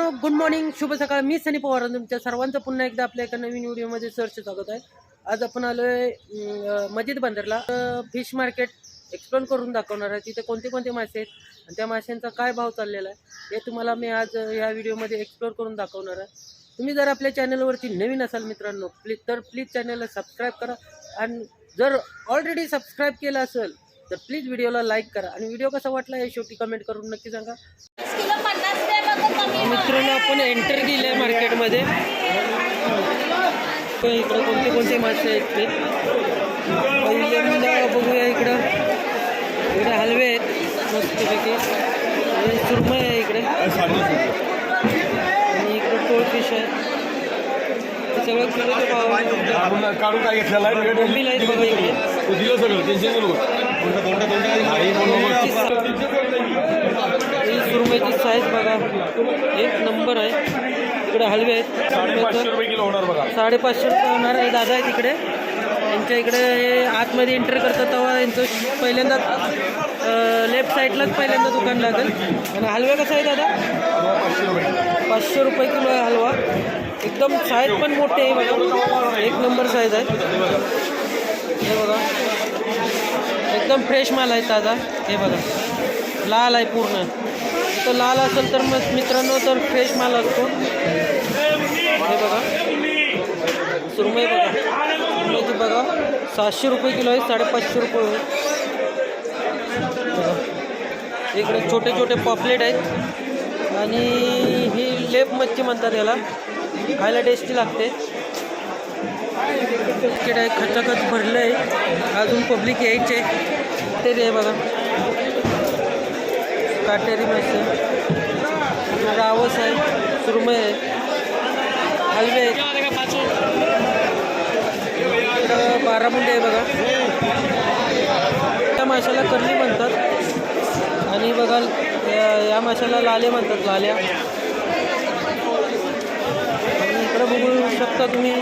Good morning शुभ सकाळ. मी सनी पवार तुमच्या सर्वांचं पुन्हा एकदा आपल्या एका नवीन व्हिडिओमध्ये सर्च स्वागत आहे. आज आपण आलोय आहे मस्जिद बंदरला. फिश मार्केट एक्सप्लोर करून दाखवणार आहे. तिथे कोणते कोणते मासे आहेत आणि त्या माशांचा काय भाव चाललेला आहे हे तुम्हाला मी आज ह्या व्हिडिओमध्ये एक्सप्लोर करून दाखवणार आहे. तुम्ही जर आपल्या चॅनलवरती नवीन असाल मित्रांनो प्लीज तर प्लीज चॅनलला सबस्क्राईब करा. आणि जर ऑलरेडी सबस्क्राईब केलं असेल तर प्लीज व्हिडिओला लाईक करा. आणि व्हिडिओ कसा वाटला हे शेवटी कमेंट करून नक्की सांगा. मित्रांनो आपण एंटर केले मार्केटमध्ये तर इकडं कोणते कोणते मासे आहेत ते? पहिल्यांदा बघूया इकडं. इकडे हलवे आहेत मस्तपैकी. आणि सुरमई आहे इकडे. आणि इकडं टोळ फिश आहे हे सगळं. काढून काय घेतलेला आहे? बघा इकडे. टेन्शन ही सुरमईची साईज बघा एक नंबर आहे इकडे हलवे आहेत साडेपाचशे रुपये किलो होणार बघा साडेपाचशे रुपये होणार आहे दादा आहे तिकडे यांच्या इकडे हे आतमध्ये एंटर करतात तेव्हा यांचं पहिल्यांदा लेफ्ट साईडलाच पहिल्यांदा दुकान लागेल आणि हलवा कसा आहे दादा पाचशे रुपये पाचशे रुपये किलो आहे हलवा एकदम साईज पण मोठी आहे बघा एक नंबर साईज आहे. हे बघा. एकदम फ्रेश माल आहे ताजा. हे बघा. लाल आहे पूर्ण. तर लाल असेल तर मग मित्रांनो तर फ्रेश माल असतो. हे बघा. सुरमई बघा. सुरमईची बघा. सातशे रुपये किलो आहे साडेपाचशे रुपये इकडे छोटे छोटे पॉपलेट आहेत. आणि ही लेप मच्छी म्हणतात याला. खायला टेस्टी लागते. तिकीट खचाखच भरलं आहे अजून पब्लिक यायचे. ते रे बघा. काटेरी मासे रावस आहे. सुरमय आहे. हलवे आहेत बारामुंडे आहे बघा. त्या माशाला कर्ली म्हणतात. आणि बघा या- या माशाला लाले म्हणतात लाल्या. आणि इकडं बघू शकता तुम्ही.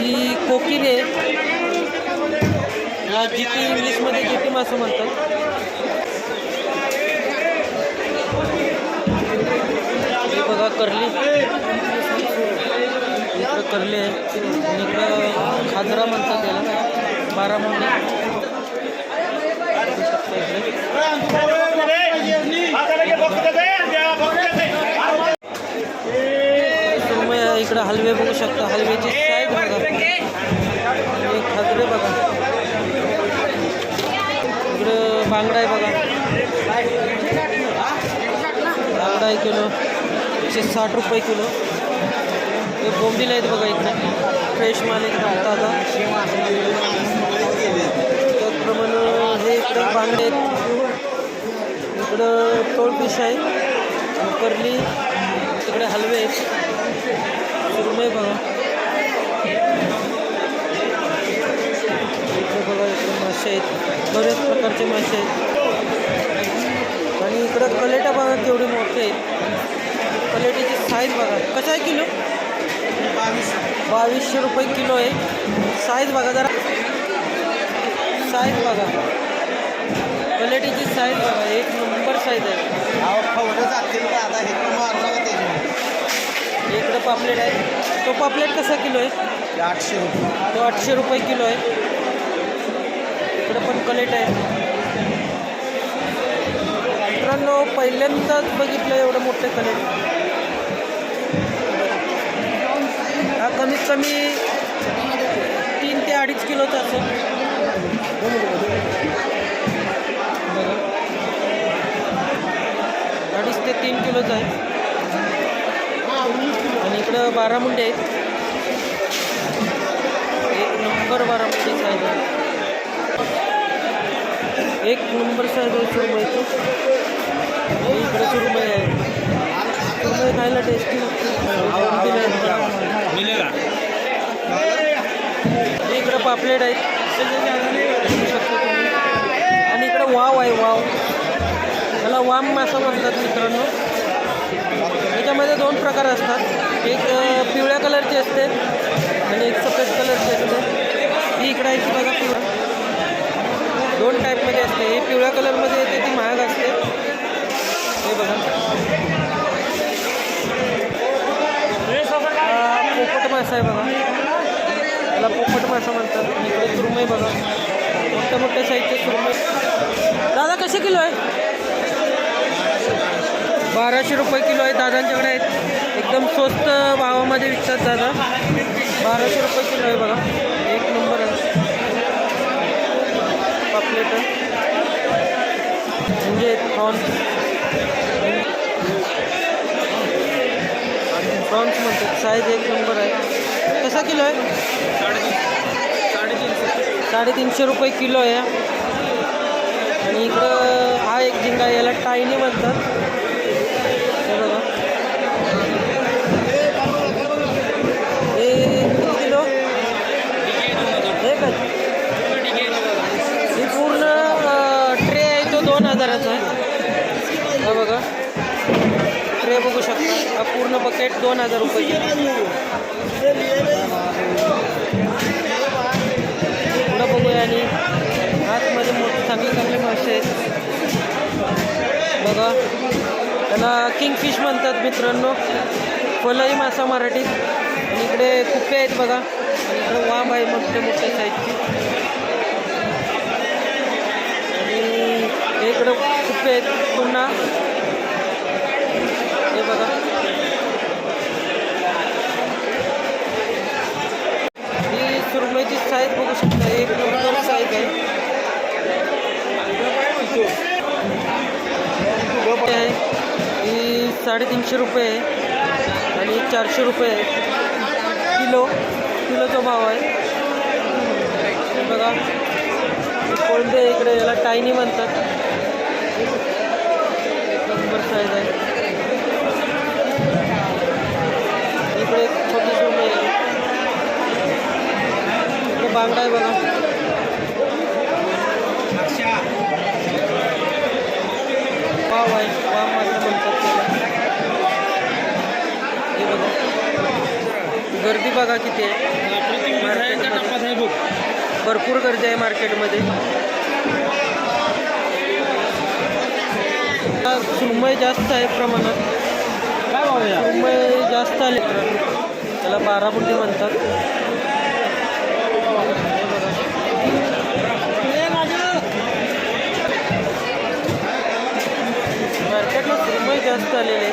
ही कोकिन आहे. या जिती इंग्लिशमध्ये जिती मासं म्हणतात. हे बघा करली. इकडं करले आहे. आणि इकडं खाजरा म्हणतात त्याला बारा महिने इकडं हलवे बघू शकता. हलव्याची साईज बघा आणि खाजरे बघा इकडं बांगडा आहे बघा. बांगडा आहे किलो. एकशे साठ रुपये किलो. हे बोंबील आहेत बघा इकडे. फ्रेश माल इकडे आता. त्याचप्रमाणे हे इकडं बांगडे आहेत. इकडं टोळपिश आहे. करली तिकडे हलवे आहेत. सुरमय बघा. इकडे बघा इकडे मासे आहेत. बरेच प्रकारचे मासे आहेत. आणि इकडं कलेटा बघा केवढे मोठे आहेत. कलेटीची साईज बघा. कसा आहे किलो? बावीसशे रुपये किलो आहे. साईज बघा जरा. साईज बघा. क्वालिटीची साईज बघा. एक नंबर साईज आहे. इकडं पापलेट आहे. तो पापलेट कसा किलो आहे? आठशे रुपये. तो आठशे रुपये किलो आहे. इकडं पण कलेट आहे मित्रांनो पहिल्यांदाच बघितलं एवढं मोठे कलेट. हा कमीत कमी तीन ते अडीच किलोचा असेल. अडीच ते तीन किलोचा आहे. आणि इकडं बारामुंडे आहेत. एक नंबर बारामुंडे साहेब. आहे एक नंबर दोनशे आहे सुरमईची आणि इकडे आहे. खायला टेस्टी इकडं पापलेट आहेत. आणि इकडं वाव आहे वाव. त्याला वाम मासा म्हणतात मित्रांनो. याच्यामध्ये दोन प्रकार असतात. एक पिवळ्या कलरची असते आणि एक सफेद कलरची असते. ही इकडं आहे ती बघा पिवळा? दोन टाईपमध्ये असते. हे पिवळ्या कलरमध्ये येते ती महाग असते. हे बघा. पोपट मासा आहे बघा. त्याला पोपट मासा म्हणतात. इकडे सुरमय बघा. मोठ्या मोठ्या साईजचे सुरमय दादा कसे किलो आहे? बाराशे रुपये किलो आहे. दादांच्याकडे आहेत. एकदम स्वस्त भावामध्ये विकतात दादा. बाराशे रुपये किलो आहे बघा. पापलेट म्हणजे प्रॉन्स प्रॉन्स म्हणतात साईज एक नंबर आहे. कसा किलो आहे? साडेतीनशे रुपये किलो आहे. आणि इकडं हा एक झिंगा याला टायनी म्हणतात. पूर्ण बकेट दोन हजार रुपये. पुढं बघूया आणि आतमध्ये मोठे चांगले चांगले मासे आहेत. बघा. त्याला किंगफिश म्हणतात मित्रांनो. कोलाई मासा मराठीत. आणि इकडे कुप्पे आहेत बघा. आणि इकडे वाम आहे मोठे मोठ्या साईजची आणि इकडं कुप्पे आहेत पुन्हा. हे बघा. ही साईज बघू शकता एक नंबर साईज आहे. हे आहे ही साडेतीनशे रुपये आहे आणि चारशे रुपये आहे. किलो किलोचा भाव आहे. बघा. कोणते इकडे याला टायनी म्हणतात. नंबर साईज आहे इकडे एक छोटी सुरमई आहे इकडे बांगडा आहे बघा. गर्दी बघा किती आहे. भरपूर गर्दी आहे मार्केटमध्ये. सुरमई जास्त आहे प्रमाणात. सुरमई जास्त आले. त्याला बारामुंडी म्हणतात. मार्केटला सुरमई जास्त आलेले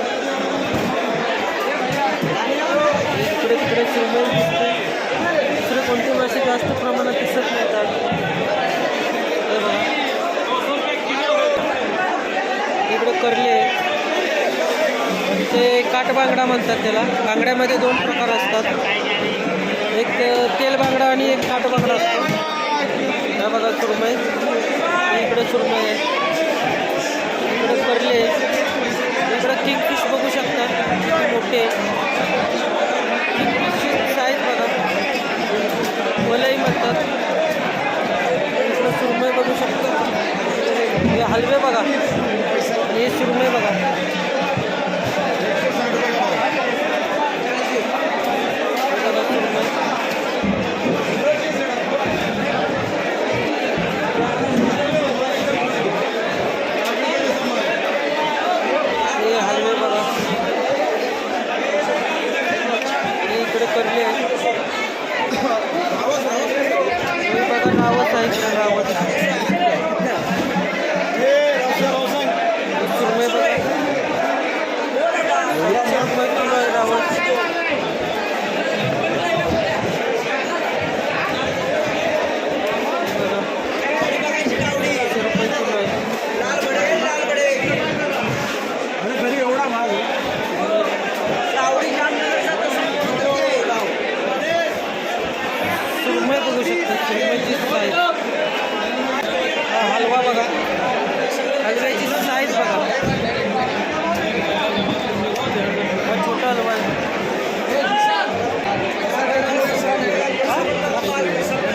इकडे तिकडे सुरमई दिसते दुसरे कोणते मासे जास्त प्रमाणात दिसत नाहीत आज. इकडे करले ते काट बांगडा म्हणतात त्याला बांगड्यामध्ये दोन प्रकार असतात एक तेल बांगडा आणि एक काट बांगडा असतो. हा बघा सुरमई इकडे सुरमई आहे. इकडे करले इकडे किंगफिश बघू शकता. मोठे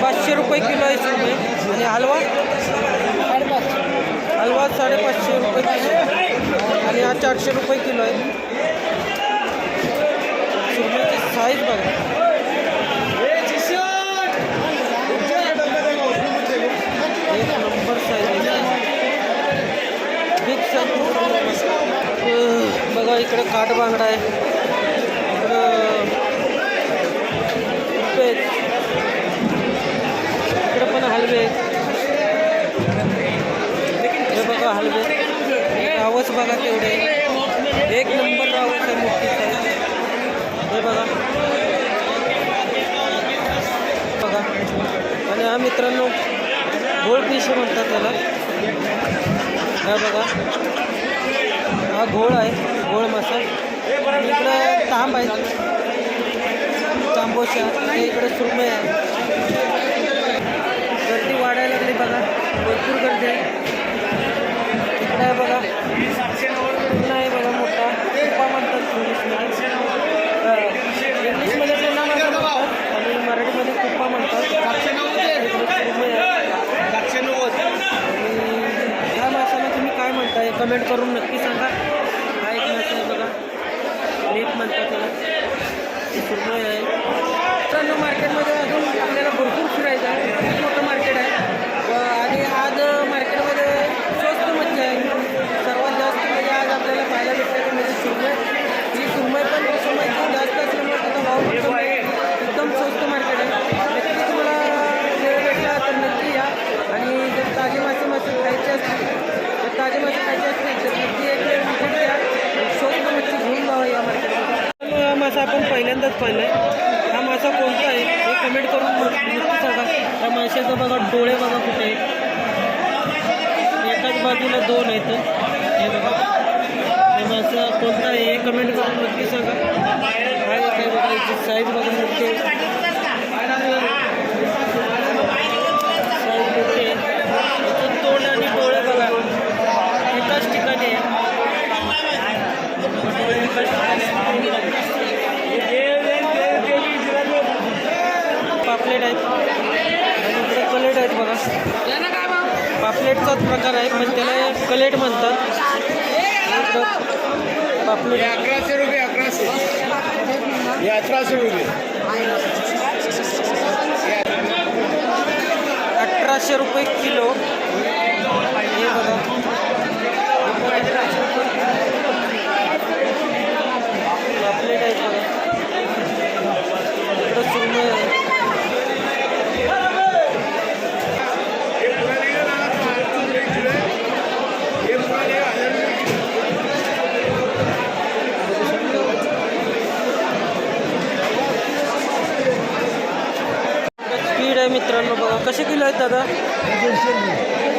पाचशे रुपये किलो आहे सुरमई आणि हलवा? हलवा साडेपाचशे रुपये किलो आणि हा चारशे रुपये किलो आहे. सुरमईची साईज बघा. एक नंबर साईज बिग साईज बघा इकडे काठ बांगडा आहे. हलवे. हे बघा हलवे. रावच बघा तेवढे एक नंबर रावच आहे मुक्तीचा. हे बघा. बघा. आणि हा मित्रांनो घोळपिशी म्हणतात त्याला. हा बघा. हा घोळ आहे घोळ मासा. इकडं तांब आहे. तांबोशा. इकडे सुरमे आहे. भरपूर गर्दी आहे. इकडे आहे बघा. पुन्हा आहे बघा मोठा. कुप्पा म्हणतात इंग्लिशमध्ये इंग्लिशमध्ये पुन्हा म्हणतात आणि मराठीमध्ये कुप्पा म्हणतात. आणि ह्या माशाला तुम्ही काय म्हणताय कमेंट करून नक्की सांगा. हा एक मासा आहे बघा. लेप म्हणतात त्याला. सुरमय आहे. मित्रांनो मार्केटमध्ये अजून आपल्याला भरपूर फिरायचं आहे खूप मोठं मार्केट आहे व आणि आज मार्केटमध्ये स्वस्त मच्छी आहे सर्वात जास्त म्हणजे आज आपल्याला पाहायला भेटतं म्हणजे सुरमई ही सुरमई पण सुरमई जास्त असल्यामुळे त्याचा भाव पण कमी आहे. एकदम स्वस्त मार्केट आहे नक्की तुम्हाला वेळ भेटला तर नक्की या आणि जर ताजे मासे मासे खायचे असतील तर ताजे मासे खायचे असतील तर नक्की एक वेळ विजिट द्या आणि स्वस्त मच्छी घेऊन जावा या मार्केटमध्ये हा मासा आपण पहिल्यांदाच पाहिला आहे हा मासा कोणता आहे हे कमेंट करून नक्की सांगा त्या माशाचं बघा डोळे बघा कुठे आहेत. एकाच बाजूला हे बघा हे मासा कोणता हे कमेंट करून नक्की सांगा काय काय बघा याची साईज बघा नक्की साईज मोठी आहे तोंड आणि डोळे बघा एकाच ठिकाणी आहे पापलेट आहेत. आणि इकडे कलेट आहेत बघा. पापलेटचाच प्रकार आहे पण त्याला कलेट म्हणतात. पापलेट अकराशे रुपये अकराशे. हे अठराशे रुपये. अठराशे रुपये किलो. हे बघा. पण 1800 रुपये पापलेट आहेत बघा इकडं सुरमई आहे स्पीड आहे मित्रांनो बघा कसे किलो आहेत दादा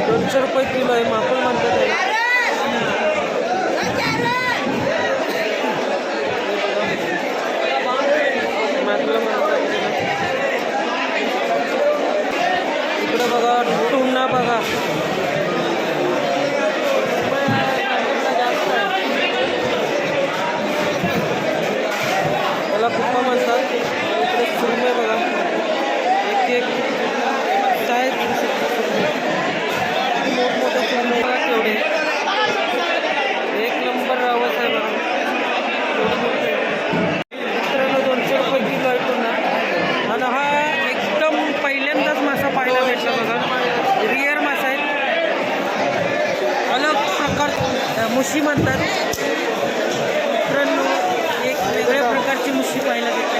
दोनशे रुपये किलो आहे माकूल म्हणतात त्याला. इकडं बघा टुंना बघा जास्त आहे. त्याला कुप्पा म्हणतात इकडे सुरमे बघा एक एक काय करू शकतो मोठमोठे सुरमे बघा तेवढे एक नंबर रावस आहे बघा एवढे मोठे. मित्रांनो दोनशे रुपये किलो आहे पुन्हा आणि हा एकदम पहिल्यांदाच मासा पाहायला भेटला बघा रिअर मासा आहे अलग प्रकार अ, मुशी म्हणतात मित्रांनो एक वेगळ्या मुशी पाहायला भेटते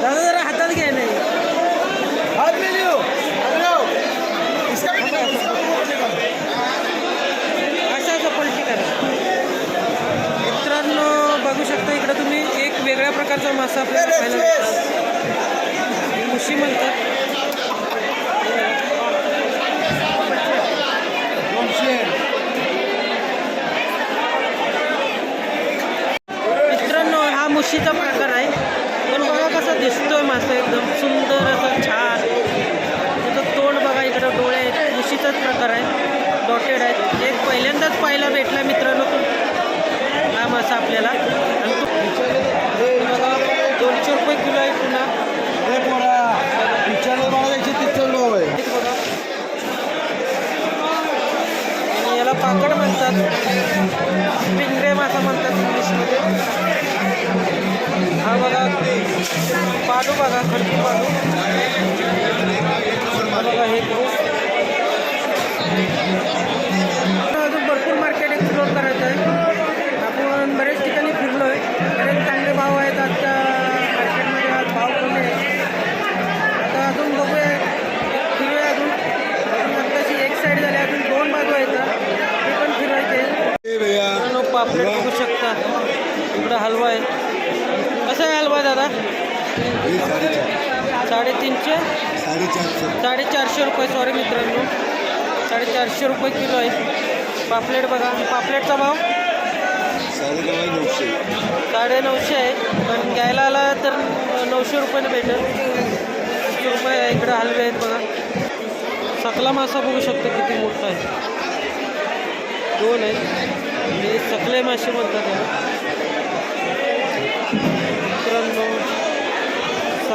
दादा जरा हातात घ्या नाही अशा असं पलटी करा. मित्रांनो बघू शकता इकडं तुम्ही एक वेगळ्या प्रकारचा मासा आपल्याला पाहायला ही मुशी म्हणतात. बाजू बघा खडकी बाजू बघा अजून भरपूर मार्केट एक्सप्लोर करायचं आहे. आपण बरेच ठिकाणी फिरलो आहे बरेच चांगले भाव आहेत आजच्या मार्केटमध्ये आज भाव कमी आहे आता अजून बघूया फिरूया अजून. अजून तशी एक साईड झाली अजून दोन बाजू आहेत. ते पण फिरायचे. लोक पापलेट बघू. शकता. इकडं हलवा आहे. कसं आहे हलवा दादा? हे साडेचार साडेतीनशे? साडेचारशे साडेचारशे रुपये सॉरी मित्रांनो. साडेचारशे रुपये किलो आहे. पापलेट बघा. पापलेटचा भाव? साडेनऊ नऊशे साडे नऊशे आहे. पण घ्यायला आला तर नऊशे रुपयाने भेटेल. नऊशे रुपये आहे. इकडे हलवे आहेत बघा. सकला मासा बघू शकतो किती मोठा आहे. दोन आहेत. हे सकले मासे म्हणतात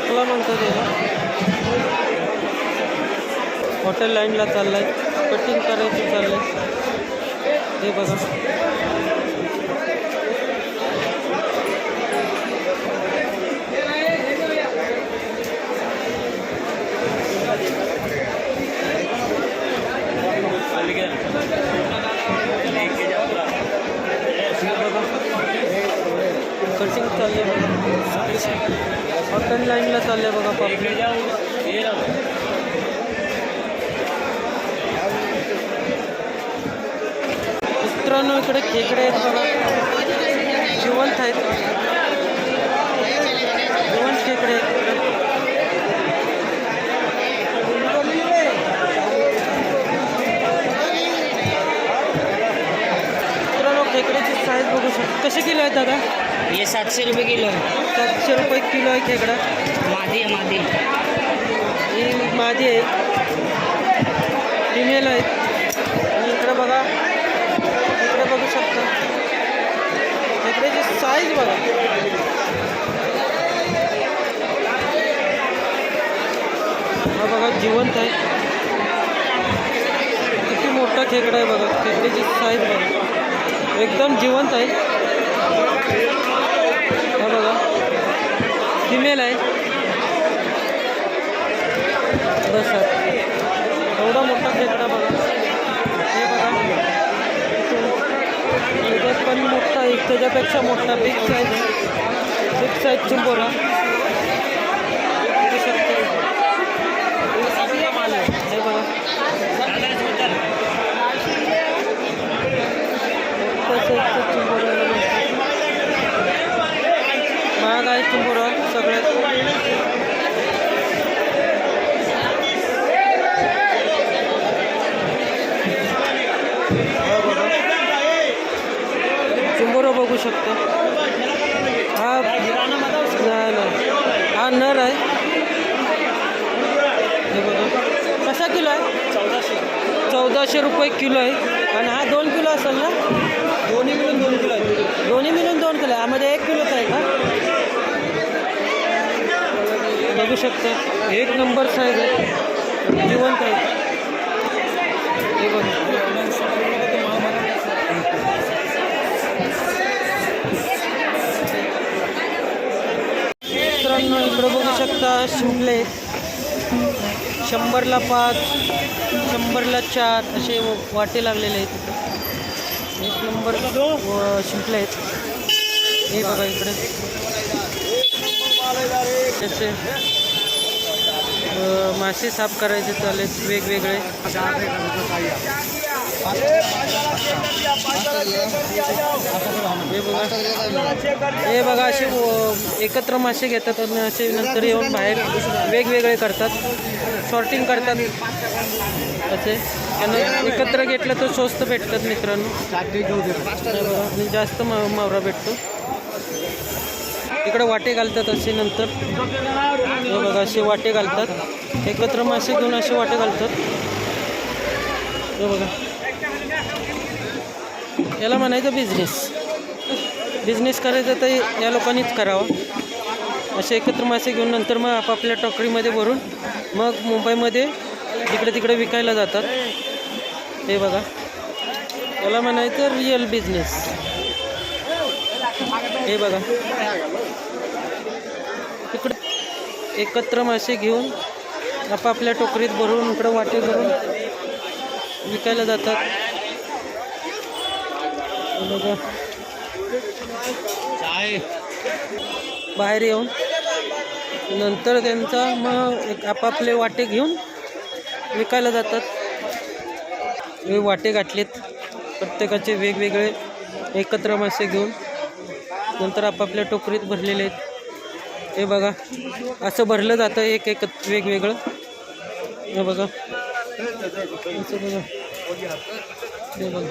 सकला म्हणतो त्याला हॉटेल लाईनला चाललाय. कटिंग करायचं चाललंय. हे बघा. कटिंग चालले हॉटेल लाईनला चालले बघा पब्लिक मित्रांनो इकडे खेकडे आहेत बघा. जिवंत आहेत. जिवंत खेकडे आहेत. मित्रांनो खेकड्याची साईज बघू शकतो. कसे किलो आहेत दादा? ये सातशे रुपये किलो आहे. सातशे रुपये किलो आहे खेकडा. मादी आहे मादी. ही माझी आहे. फिमेल आहेत आणि इकडे बघा. इकडे बघू शकता. खेकड्याची साईज बघा. हा बघा जिवंत आहे. किती मोठा खेकडा आहे बघा. खेकड्याची साईज बघा. एकदम जिवंत आहे. हा फिमेल आहे. बस एवढा मोठा खेकडा बघा? हे बघा. याच्यात पण मोठा एक त्याच्यापेक्षा मोठा बिग साईज बिग साईजची बोला बघू शकता. हे बघा मोठ्या साईजचा चिंबोरा याला म्हणतात. महाग आहे चिंबोरा बघा चिंबोरा बघू शकता. हा नाही हा नर आहे. हे कसा किलो आहे? चौदाशे. चौदाशे रुपये किलो आहे. आणि हा दोन किलो असेल ना? दोन्ही मिळून दोन किलो आहे. दोन्ही मिळून दोन किलो आहे. यामध्ये एक किलोच आहे का बघू शकता. एक नंबर साईज आहे. जिवंत आहे. हे बघा. मित्रांनो इकडं बघू शकता शिंपले शंभरला पाच शंभरला चार असे वाटे लागलेले आहेत. एक नंबर शिंपले आहेत. हे बघा इकडे. तसे मासे साफ करायचे चालेल वेगवेगळे. हे बघा. हे बघा असे एकत्र मासे घेतात आणि असे नंतर येऊन बाहेर वेगवेगळे करतात. शॉर्टिंग करतात. असे. त्यांना एकत्र घेतलं तर स्वस्त भेटतात मित्रांनो. आणि जास्त मा मावरा भेटतो. इकडे वाटे घालतात असे नंतर. हे बघा असे वाटे घालतात. एकत्र मासे घेऊन असे वाटे घालतात. हे बघा. याला म्हणायचं बिझनेस बिझनेस करायचं तर या लोकांनीच करावा. असे एकत्र मासे घेऊन नंतर मग आपापल्या टोकरीमध्ये भरून मग मुंबईमध्ये इकडे तिकडे विकायला जातात. हे बघा. याला म्हणायचं रिअल बिझनेस हे बघा. इकडे एकत्र मासे घेऊन आपापल्या टोकरीत भरून इकडं वाटे भरून विकायला जातात. बघा. बाहेर येऊन. नंतर त्यांचा मग एक आपापले वाटे घेऊन विकायला जातात. हे वाटे गाठलेत प्रत्येकाचे वेगवेगळे एकत्र मासे घेऊन. नंतर आपापल्या टोकरीत भरलेले आहेत. हे बघा असं भरलं जातं एक एक वेगवेगळं. हे बघा. असं बघा. हे बघा.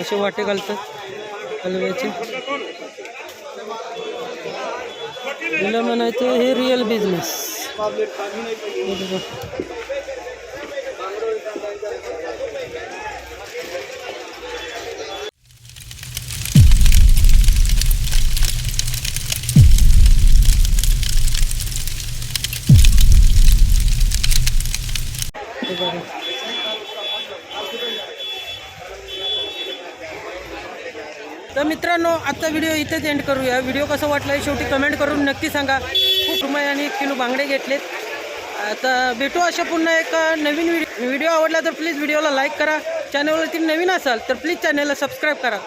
असे वाटे घालतात हलव्याचे. तिला म्हणायचं हे रिअल बिझनेस हे बघा. तर मित्रांनो आजचा व्हिडिओ इथेच एंड करूया. व्हिडिओ कसा वाटला शेवटी कमेंट करून नक्की सांगा. खूप रुमाई आणि एक किलो बांगडे घेतलेत. आता भेटू अशा पुन्हा एक नवीन व्हिडिओ आवडला तर प्लीज व्हिडिओला लाईक करा. चॅनलवरती नवीन असाल तर प्लीज चॅनलला सबस्क्राईब करा.